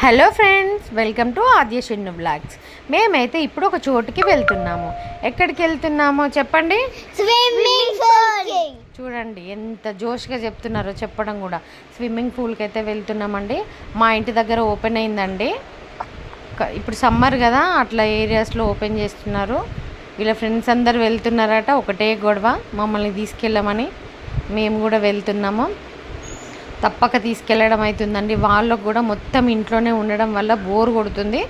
Hello friends welcome to Adya Shennu blogs మేమైతే ఇప్పుడు ఒక చోటుకి వెళ్తున్నాము. ఎక్కడికి వెళ్తున్నామో చెప్పండి? స్విమ్మింగ్ పూల్ చూడండి ఎంత జోష్గా చెప్తున్నారో చెప్పడం కూడా. స్విమ్మింగ్ పూల్కి అయితే వెళ్తున్నామండి. మా ఇంటి దగ్గర ఓపెన్ అయిందండి. ఇప్పుడు సమ్మర్ కదా అట్లా ఏరియాస్లో ఓపెన్ చేస్తున్నారు. వీళ్ళ ఫ్రెండ్స్ అందరు వెళ్తున్నారట ఒకటే గొడవ. మమ్మల్ని తీసుకెళ్ళమని మేము కూడా వెళ్తున్నాము. తప్పక తీసుకెళ్ళడం అవుతుందండి వాళ్ళకు కూడా మొత్తం ఇంట్లోనే ఉండడం వల్ల బోర్ కొడుతుంది.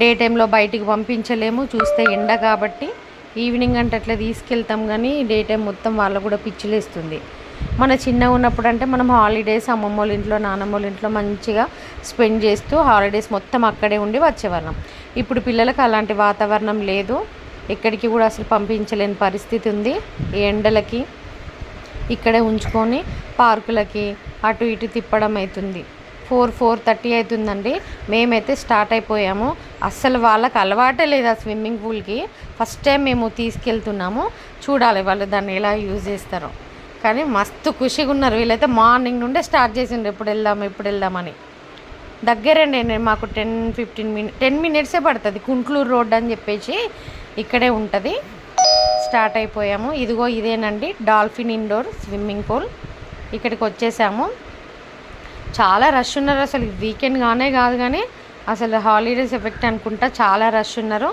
డే టైంలో బయటికి పంపించలేము. చూస్తే ఎండ కాబట్టి ఈవినింగ్ అంటే అట్లా తీసుకెళ్తాం కానీ డే టైం మొత్తం వాళ్ళకు కూడా పిచ్చిలేస్తుంది. మన చిన్నగా ఉన్నప్పుడు అంటే మనం హాలిడేస్ అమ్మమ్మ వాళ్ళ ఇంట్లో నాన్నమ్మ వాళ్ళ ఇంట్లో మంచిగా స్పెండ్ చేస్తూ హాలిడేస్ మొత్తం అక్కడే ఉండి వచ్చేవాళ్ళం. ఇప్పుడు పిల్లలకు అలాంటి వాతావరణం లేదు. ఎక్కడికి కూడా అసలు పంపించలేని పరిస్థితి ఉంది. ఈ ఎండలకి ఇక్కడే ఉంచుకొని పార్కులకి అటు ఇటు తిప్పడం అవుతుంది. ఫోర్ ఫోర్ థర్టీ అవుతుందండి. మేమైతే స్టార్ట్ అయిపోయాము. అస్సలు వాళ్ళకి అలవాటే లేదు ఆ స్విమ్మింగ్ పూల్కి. ఫస్ట్ టైం మేము తీసుకెళ్తున్నాము. చూడాలి వాళ్ళు దాన్ని ఎలా యూజ్ చేస్తారో. కానీ మస్తు ఖుషిగా ఉన్నారు. వీళ్ళైతే మార్నింగ్ నుండే స్టార్ట్ చేసిండ్రు. ఎప్పుడు వెళ్దాం ఎప్పుడు వెళ్దామని. దగ్గరండి నేను మాకు టెన్ ఫిఫ్టీన్ మినిట్ టెన్ మినిట్సే పడుతుంది. కుంట్లూరు రోడ్ అని చెప్పేసి ఇక్కడే ఉంటుంది. స్టార్ట్ అయిపోయాము. ఇదిగో ఇదేనండి డాల్ఫిన్ ఇండోర్ స్విమ్మింగ్ పూల్. ఇక్కడికి వచ్చేసాము. చాలా రష్ ఉన్నారు అసలు. వీకెండ్ కానే కాదు కానీ అసలు హాలిడేస్ ఎఫెక్ట్ అనుకుంటా చాలా రష్ ఉన్నారు.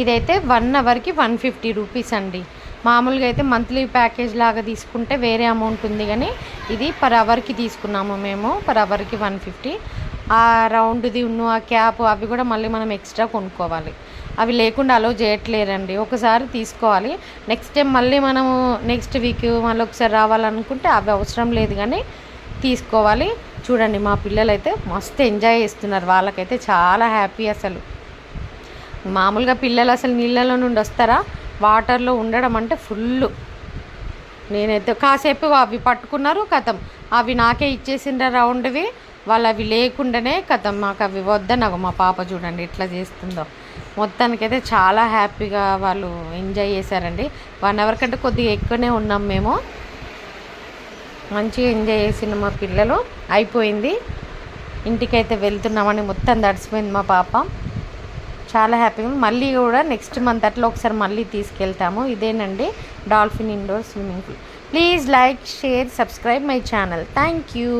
ఇదైతే వన్ అవర్కి వన్ ఫిఫ్టీ రూపీస్ అండి. మామూలుగా అయితే మంత్లీ ప్యాకేజ్ లాగా తీసుకుంటే వేరే అమౌంట్ ఉంది కానీ ఇది పర్ అవర్కి తీసుకున్నాము మేము. పర్ అవర్కి వన్ ఫిఫ్టీ. ఆ రౌండ్ది ఉన్న ఆ క్యాప్ అవి కూడా మళ్ళీ మనం ఎక్స్ట్రా కొనుక్కోవాలి. అవి లేకుండా అలో చేయట్లేరండి ఒకసారి తీసుకోవాలి. నెక్స్ట్ టైం మళ్ళీ మనము నెక్స్ట్ వీక్ మళ్ళీ ఒకసారి రావాలనుకుంటే అవి అవసరం లేదు కానీ తీసుకోవాలి. చూడండి మా పిల్లలు అయితే మస్తు ఎంజాయ్ చేస్తున్నారు. వాళ్ళకైతే చాలా హ్యాపీ అసలు. మామూలుగా పిల్లలు అసలు నీళ్ళలో నుండి వస్తారా? వాటర్లో ఉండడం అంటే ఫుల్ నేనైతే కాసేపు అవి పట్టుకున్నారు కథం. అవి నాకే ఇచ్చేసిండ్రా రౌండ్వి వాళ్ళు అవి లేకుండానే కదా మాకు అవి వద్దనగు మా పాప చూడండి ఎట్లా చేస్తుందో. మొత్తానికైతే చాలా హ్యాపీగా వాళ్ళు ఎంజాయ్ చేశారండి. వన్ అవర్ కంటే కొద్దిగా ఎక్కువనే ఉన్నాం మేము. మంచిగా ఎంజాయ్ చేసిన మా పిల్లలు. అయిపోయింది. ఇంటికైతే వెళ్తున్నామని మొత్తం దడిచిపోయింది మా పాప. చాలా హ్యాపీగా మళ్ళీ కూడా నెక్స్ట్ మంత్ అట్లా ఒకసారి మళ్ళీ తీసుకెళ్తాము. ఇదేనండి dolphin indoor swimming pool. Please like share subscribe my channel. Thank you.